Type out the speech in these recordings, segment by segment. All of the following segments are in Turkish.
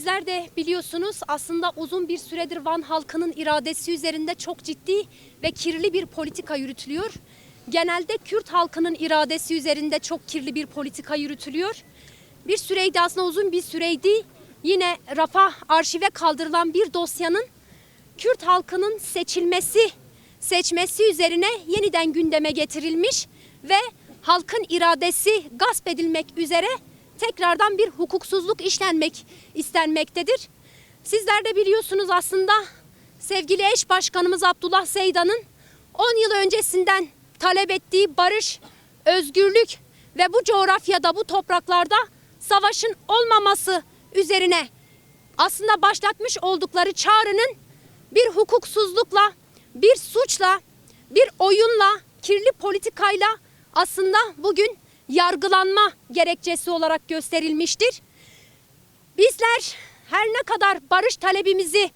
Sizler de biliyorsunuz aslında uzun bir süredir Van halkının iradesi üzerinde çok ciddi ve kirli bir politika yürütülüyor. Genelde Kürt halkının iradesi üzerinde çok kirli bir politika yürütülüyor. Bir süreydi aslında uzun bir süreydi. Yine rafa arşive kaldırılan bir dosyanın Kürt halkının seçilmesi, seçmesi üzerine yeniden gündeme getirilmiş ve halkın iradesi gasp edilmek üzere tekrardan bir hukuksuzluk işlenmek istenmektedir. Sizler de biliyorsunuz aslında sevgili eş başkanımız Abdullah Seydan'ın 10 yıl öncesinden talep ettiği barış, özgürlük ve bu coğrafyada, bu topraklarda savaşın olmaması üzerine aslında başlatmış oldukları çağrının bir hukuksuzlukla, bir suçla, bir oyunla, kirli politikayla aslında bugün yargılanma gerekçesi olarak gösterilmiştir. Bizler her ne kadar barış talebimizi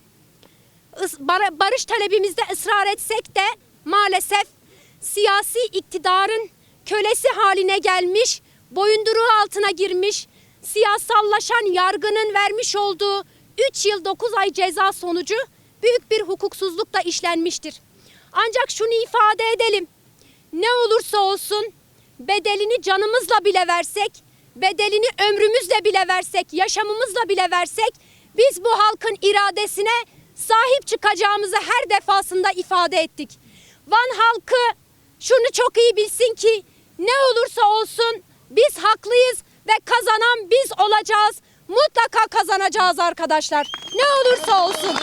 barış talebimizde ısrar etsek de maalesef siyasi iktidarın kölesi haline gelmiş, boyunduruğu altına girmiş, siyasallaşan yargının vermiş olduğu 3 yıl 9 ay ceza sonucu büyük bir hukuksuzluk da işlenmiştir. Ancak şunu ifade edelim. Ne olursa olsun bedelini canımızla bile versek, bedelini ömrümüzle bile versek, yaşamımızla bile versek biz bu halkın iradesine sahip çıkacağımızı her defasında ifade ettik. Van halkı şunu çok iyi bilsin ki ne olursa olsun biz haklıyız ve kazanan biz olacağız. Mutlaka kazanacağız arkadaşlar. Ne olursa olsun.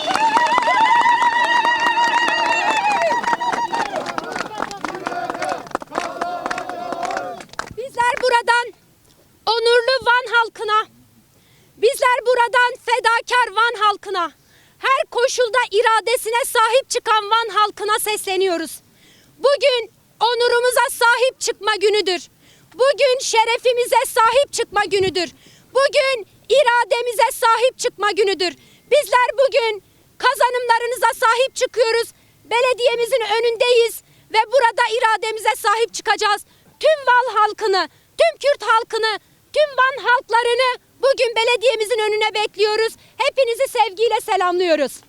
Onurlu Van halkına, bizler buradan fedakar Van halkına, her koşulda iradesine sahip çıkan Van halkına sesleniyoruz. Bugün onurumuza sahip çıkma günüdür. Bugün şerefimize sahip çıkma günüdür. Bugün irademize sahip çıkma günüdür. Bizler bugün kazanımlarınıza sahip çıkıyoruz. Belediyemizin önündeyiz ve burada irademize sahip çıkacağız. Tüm Van halkını, tüm Kürt halkını, tüm Van halklarını bugün belediyemizin önüne bekliyoruz. Hepinizi sevgiyle selamlıyoruz.